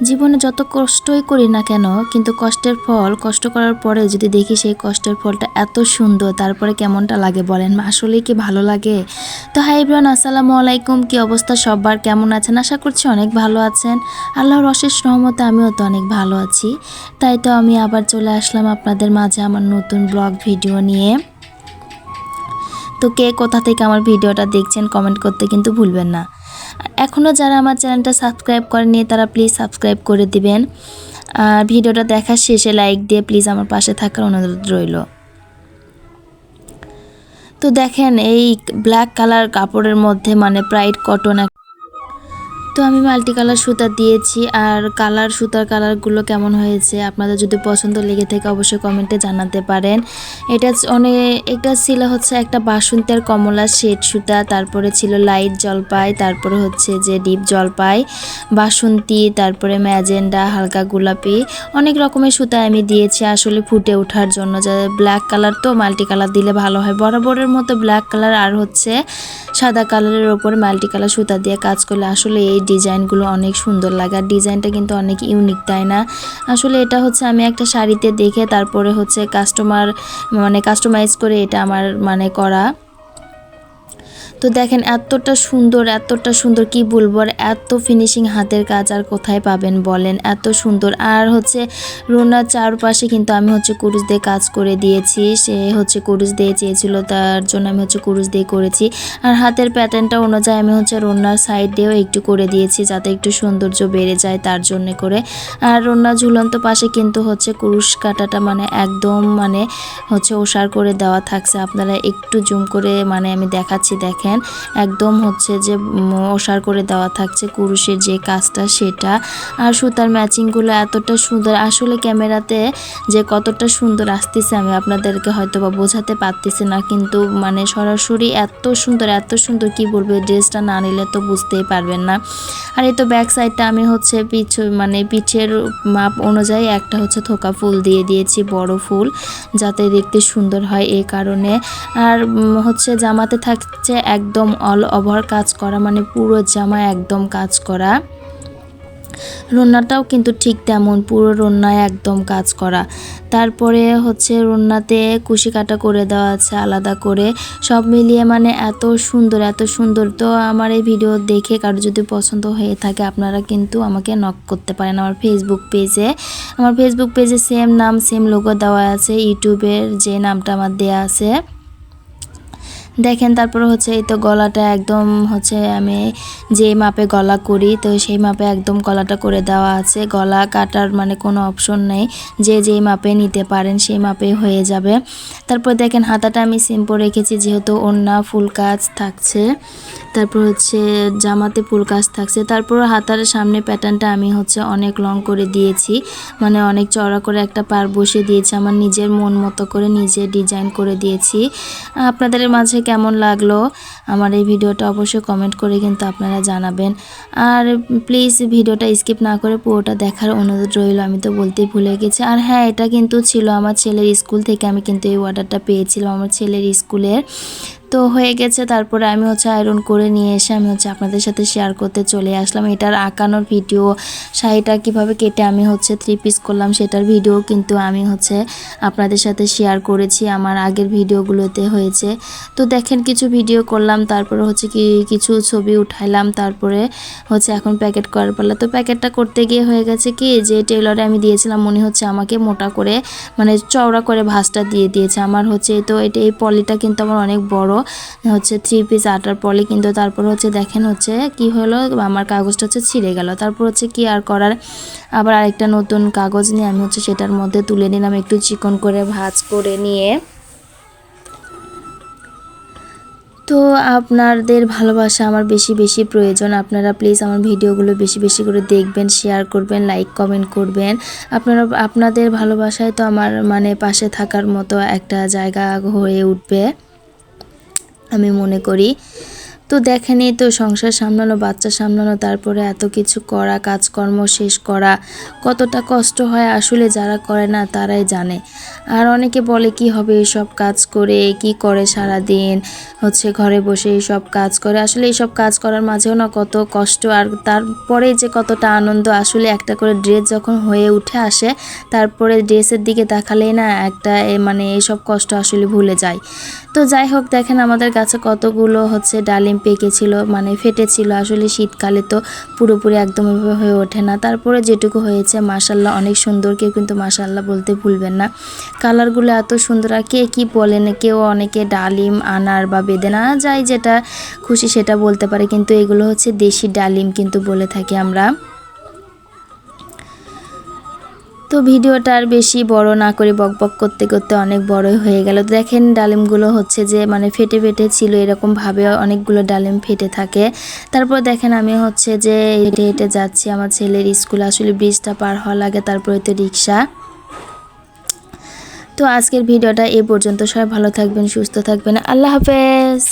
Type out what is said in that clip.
জীবনে যত কষ্টই করি না কেন, কিন্তু কষ্টের ফল, কষ্ট করার পরে যদি দেখি সেই কষ্টের ফলটা এত সুন্দর, তারপরে কেমনটা লাগে বলেন? আসলেই কি ভালো লাগে? তো হাই ইব্রান আসসালামু আলাইকুম। কি অবস্থা সবার? কেমন আছেন? আশা করছি অনেক ভালো আছেন। আল্লাহর অশেষ রহমতে আমিও তো অনেক ভালো আছি। তাই তো আমি আবার চলে আসলাম আপনাদের মাঝে আমার নতুন ব্লগ ভিডিও নিয়ে। তো কে কোথা থেকে আমার ভিডিওটা দেখছেন কমেন্ট করতে কিন্তু ভুলবেন না। এখনও যারা আমার চ্যানেলটা সাবস্ক্রাইব করেনি তারা প্লিজ সাবস্ক্রাইব করে দিবেন। আর ভিডিওটা দেখার শেষে লাইক দিয়ে প্লিজ আমার পাশে থাকার অনুরোধ রইল। তো দেখেন এই ব্ল্যাক কালার কাপড়ের মধ্যে মানে প্রাইড কটন তো আমি মাল্টি কালার সুতা দিয়েছি আর কালার সুতার কালারগুলো কেমন হয়েছে আপনাদের যদি পছন্দ লেগে থাকে অবশ্যই কমেন্টে জানাতে পারেন। এটা অনেক এটা ছিল হচ্ছে একটা বাসন্তী আর কমলা শেড সুতা, তারপরে ছিল লাইট জলপাই, তারপরে হচ্ছে যে ডিপ জলপাই, বাসন্তী, তারপরে ম্যাজেন্ডা, হালকা গোলাপি, অনেক রকমের সুতা আমি দিয়েছি আসলে ফুটে ওঠার জন্য। যে ব্ল্যাক কালার তো মাল্টি কালার দিলে ভালো হয়। বরাবরের মতো ব্ল্যাক কালার আর হচ্ছে সাদা কালারের ওপর মাল্টি কালার সুতা দিয়ে কাজ করলে আসলে এই ডিজাইনগুলো অনেক সুন্দর লাগার ডিজাইনটা কিন্তু অনেক ইউনিক তাই না? আসলে এটা হচ্ছে আমি একটা শাড়িতে দেখে তারপরে হচ্ছে কাস্টমার মানে কাস্টমাইজ করে এটা আমার মানে করা। তো দেখেন এতটা সুন্দর এতটা সুন্দর, কি বলব? আর এত ফিনিশিং হাতের কাজ আর কোথায় পাবেন বলেন? এত সুন্দর। আর হচ্ছে রোনার চারপাশে কিন্তু আমি হচ্ছে কুরুশ দিয়ে কাজ করে দিয়েছি। সে হচ্ছে কুরুশ দিয়ে চেয়েছিল, তার জন্য আমি হচ্ছে কুরুশ দিয়ে করেছি। আর হাতের প্যাটার্নটা অনুযায়ী আমি হচ্ছে রোনার সাইড দিয়েও একটু করে দিয়েছি, যাতে একটু সৌন্দর্য বেড়ে যায় তার জন্য করে। আর রোনা ঝুলন্ত পাশে কিন্তু হচ্ছে কুরুশ কাটাটা মানে একদম মানে হচ্ছে ওষার করে দেওয়া থাকছে। আপনারা একটু জুম করে মানে আমি দেখাচ্ছি দেখেন, একদম হচ্ছে যে ওষার করে দেওয়া থাকছে কুরুশের যে কাজটা সেটা। আর সুতার ম্যাচিংগুলো এতটা সুন্দর, আসলে ক্যামেরাতে যে কতটা সুন্দর আসতেছে আমি আপনাদেরকে হয়তো বা বোঝাতে পারতেছি না, কিন্তু মানে সরাসরি এত সুন্দর এত সুন্দর কি বলব ড্রেসটা না নিলে তো বুঝতেই পারবেন না। আর এই তো ব্যাক সাইডটা আমি হচ্ছে পিছু মানে পিঠের মাপ অনুযায়ী একটা হচ্ছে থোকা ফুল দিয়ে দিয়েছি, বড় ফুল, যাতে দেখতে সুন্দর হয় এই কারণে। আর হচ্ছে জামাতে থাকছে একদম অল ওভার কাজ করা মানে পুরো জামা একদম কাজ করা। রন্নাটাও কিন্তু ঠিক তেমন, পুরো রন্নায় একদম কাজ করা। তারপরে হচ্ছে রন্নাতে কুশি কাটা করে দেওয়া আছে আলাদা করে। সব মিলিয়ে মানে এত সুন্দর এত সুন্দর। তো আমার এই ভিডিও দেখে কারও যদি পছন্দ হয়ে থাকে, আপনারা কিন্তু আমাকে নক করতে পারেন আমার ফেসবুক পেজে আমার ফেসবুক পেজে সেম নাম সেম লোগো দেওয়া আছে, ইউটিউবের যে নামটা আমার দেওয়া আছে। দেখেন, তারপর হচ্ছে এই তো গলাটা একদম হচ্ছে আমি যে মাপে গলা করি, তো সেই মাপে একদম গলাটা করে দেওয়া আছে। গলা কাটার মানে কোনো অপশন নেই। যে যেই মাপে নিতে পারেন, সেই মাপে হয়ে যাবে। তারপর দেখেন, হাতাটা আমি সিম্পল রেখেছি, যেহেতু অন্য ফুল কাজ থাকছে। তারপর হচ্ছে জামাতে ফুল কাজ থাকছে। তারপর হাতার সামনে প্যাটার্নটা আমি হচ্ছে অনেক লং করে দিয়েছি। মানে অনেক চড়া করে একটা পার বসিয়ে দিয়েছি। আমার নিজের মন মতো করে নিজে ডিজাইন করে দিয়েছি। আপনাদের মাঝে কেমন লাগল? আমার এই ভিডিওটা অবশ্যই কমেন্ট করে কিন্তু আপনারা জানাবেন। আর প্লিজ ভিডিওটা স্কিপ না করে পুরোটা দেখার অনুরোধ রইল। আমি তো বলতেই ভুলে গেছি। আর হ্যাঁ এটা কিন্তু ছিল আমার ছেলের স্কুল থেকে আমি কিন্তু এই অর্ডারটা পেয়েছিলাম। আমার ছেলের স্কুলের তো হয়ে গেছে। তারপরে আমি হচ্ছে আয়রন করে নিয়ে এসে আমি হচ্ছে আপনাদের সাথে শেয়ার করতে চলে আসলাম। এটার আঁকানোর ভিডিও শাড়িটা কীভাবে কেটে আমি হচ্ছে থ্রি পিস করলাম সেটার ভিডিও কিন্তু আমি হচ্ছে আপনাদের সাথে শেয়ার করেছি। আমার আগের ভিডিওগুলোতে হয়েছে। তো দেখেন কিছু ভিডিও করলাম, তারপরে হচ্ছে কি কিছু ছবি উঠাইলাম, তারপরে হচ্ছে এখন প্যাকেট করার পালা। তো প্যাকেটটা করতে গিয়ে হয়ে গেছে কি, যে টেলরে আমি দিয়েছিলাম মনে হচ্ছে আমাকে মোটা করে মানে চওড়া করে ভাঁজটা দিয়ে দিয়েছে। আমার হচ্ছে তো এটা এই পলিটা কিন্তু আমার অনেক বড়। হচ্ছে থ্রি পিস আটার পলি কিন্তু তারপর হচ্ছে দেখেন হচ্ছে কি হলো, আমার কাগজটা হচ্ছে ছিঁড়ে গেল। তারপর হচ্ছে কি আর করার? আবার আরেকটা নতুন কাগজ নিয়ে আমি হচ্ছে সেটার মধ্যে তুলে নিলাম একটু চিকন করে ভাজ করে নিয়ে। তো আপনাদের ভালোবাসা আমার বেশি বেশি প্রয়োজন। আপনারা প্লিজ আমার ভিডিওগুলো বেশি বেশি করে দেখবেন শেয়ার করবেন লাইক কমেন্ট করবেন। আপনারা, আপনাদের ভালোবাসায় তো আমার মানে পাশে থাকার মতো একটা জায়গা হয়ে উঠবে। আমি মনে করি তো দেখেনি তো সংসার সামলানো, বাচ্চা সামলানো, তারপরে এত কিছু করা, কাজকর্ম শেষ করা, কতটা কষ্ট হয় আসলে যারা করে না তারাই জানে। আর অনেকে বলে, কি হবে এইসব কাজ করে? কি করে সারা দিন হচ্ছে ঘরে বসে এইসব কাজ করে? আসলে এইসব কাজ করার মাঝেও না কত কষ্ট, আর তারপরে যে কতটা আনন্দ, আসলে একটা করে ড্রেস যখন হয়ে উঠে আসে, তারপরে ড্রেসের দিকে তাকালেই না একটা মানে এইসব কষ্ট আসলে ভুলে যায়। তো যাই হোক, দেখেন আমাদের কাছে কতগুলো হচ্ছে ডালিম পেকেছিল মানে ফেটেছিল। আসলে শীতকালে তো পুরোপুরি একদম এভাবে হয়ে ওঠে না। তারপরে যেটুকু হয়েছে মাসাল্লাহ অনেক সুন্দর। কেউ কিন্তু মাসাল্লাহ বলতে ভুলবেন না। কালারগুলো এত সুন্দর, আর কে কী বলে না, কেউ অনেকে ডালিম, আনার বা বেদেনা, যাই যেটা খুশি সেটা বলতে পারে। কিন্তু এগুলো হচ্ছে দেশি ডালিম কিন্তু বলে থাকি আমরা। তো ভিডিওটা আর বেশি বড় না করে বকবক করতে করতে অনেক বড়ই হয়ে গেল। দেখেন ডালিমগুলো হচ্ছে যে মানে ফেটে ফেটে ছিল এরকম ভাবে অনেকগুলো ডালিম ফেটে থাকে। তারপর দেখেন আমি হচ্ছে যে হেঁটে হেঁটে যাচ্ছি, আমার ছেলের স্কুল আসলে ব্রিজটা পার হওয়া লাগে, তারপরে তো রিক্সা। তো আজকের ভিডিওটা এ পর্যন্ত, সবাই ভালো থাকবেন, সুস্থ থাকবেন, আল্লাহ হাফেজ।